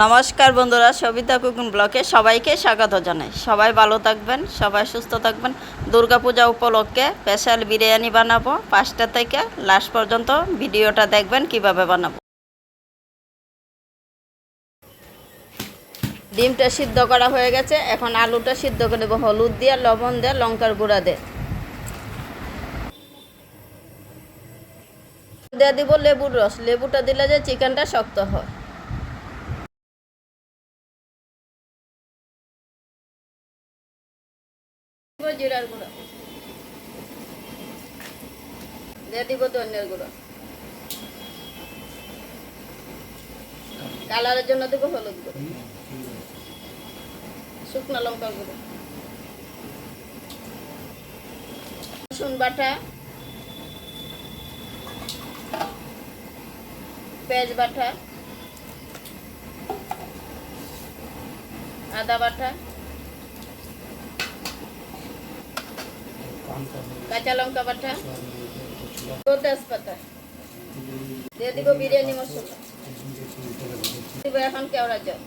নমস্কার বন্ধুরা, সবিতা কুকুন ব্লকে সবাইকে স্বাগত জানাই। সবাই ভালো থাকবেন, সবাই সুস্থ থাকবেন। দুর্গাপূজা উপলক্ষে স্পেশাল বিরিয়ানি বানাবো। পাঁচটা থেকে লাস্ট পর্যন্ত ভিডিওটা দেখবেন কীভাবে বানাবো। ডিমটা সিদ্ধ করা হয়ে গেছে। এখন আলুটা সিদ্ধ করে নেব। হলুদ দিয়ে, লবণ দিয়ে, লঙ্কার গুঁড়া দিয়ে। দিয়ে দিব লেবুর রস। লেবুটা দিলে যে চিকেনটা শক্ত হয়। দিব জিরার গুঁড়ো। দিয়ে দিব ধনিয়ার গুঁড়ো। কালারের জন্য দেবো হলুদ গুঁড়ো। শুকনো লঙ্কার গুঁড়ো। রসুন বাটা। পেঁয়াজ বাটা। আদা বাটা। কাঁচা লঙ্কা বাটা, তেজপাতা। দিয়ে দিব বিরিয়ানি মশলা। এখন কেওড়া জল।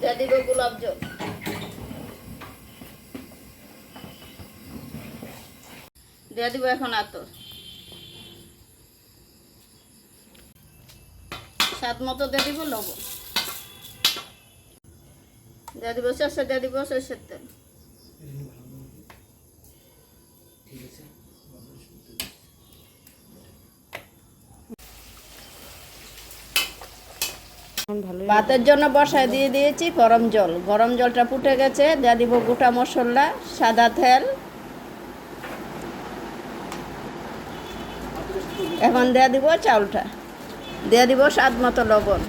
দিয়ে দিব গোলাপ জল। দিয়ে দিব এখন আতর। স্বাদ মতো দিয়ে দিব লবণ। দিয়ে দিব সর্ষে দিয়ে দিব সর্ষের তেল ভাতের জন্য বসায় দিয়ে দিয়েছি গরম জল। গরম জলটা ফুটে গেছে, দিয়ে দিব গোটা মশলা, সাদা তেল। এখন দিয়ে দিব চাউলটা। দিয়ে দিব স্বাদ মতো লবণ।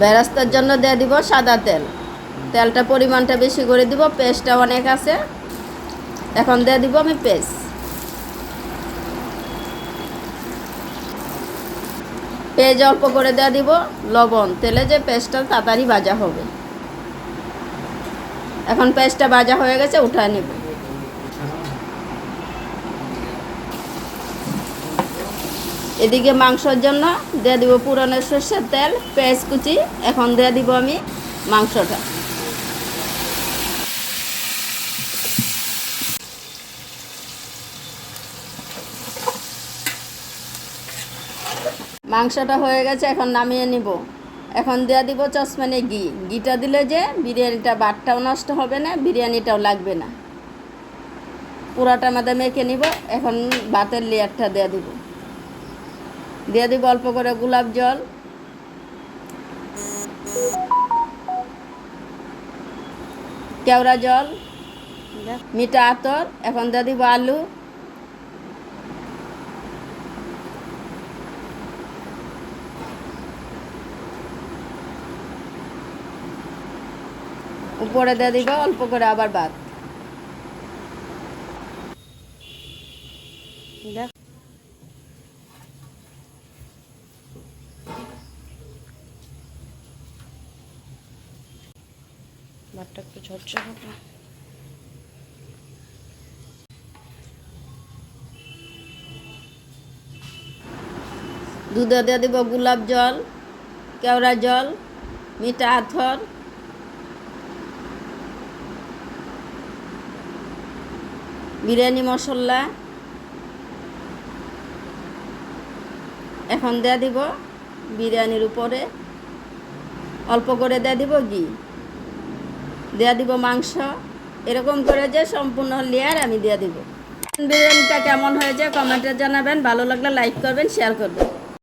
বেরাস্তার জন্য দিয়ে দিব সাদা তেল। তেলটা পরিমাণটা বেশি করে দিব, পেস্টটা অনেক আছে। এখন দিয়ে দিব আমি পেস্ট। পেঁয়াজ অল্প করে দেওয়া দিব, লবণ, তেলে যে পেস্টটা তাড়াতাড়ি ভাজা হবে। এখন পেস্টটা ভাজা হয়ে গেছে, উঠায় নেব। এদিকে মাংসর জন্য দিয়ে দিব পুরানো সর্ষের তেল, পেঁয়াজ কুচি। এখন দিয়ে দিব আমি মাংসটা। মাংসটা হয়ে গেছে, এখন নামিয়ে নিব। এখন দেওয়া দিব চশমানে ঘি। ঘিটা দিলে যে বিরিয়ানিটা বাটটাও নষ্ট হবে না, বিরিয়ানিটাও লাগবে না। পুরাটা মাদা মেখে নিব। এখন ভাতের লেয়ারটা দেওয়া দিব। দিয়ে দিব অল্প করে গোলাপ জল। কেওড়া জল, মিঠা আতর, এখন দিয়ে দিব আলু। উপরে দিয়ে দিব অল্প করে আবার ভাত। দেখ ভাতটা একটু ঝরঝর হবে। দুধে দিয়ে দিব গোলাপ জল, কেওড়া জল, মিঠা আথর। বিরিয়ানি মশলা। এখন দেয়া দিব বিরিয়ানির উপরে। অল্প করে দেয়া দিব ঘি। দেয়া দিব মাংস। এরকম করে যে সম্পূর্ণ লেয়ার আমি দেয়া দিব। বিরিয়ানিটা কেমন হয়েছে কমেন্টে জানাবেন। ভালো লাগলে লাইক করবেন শেয়ার করবেন।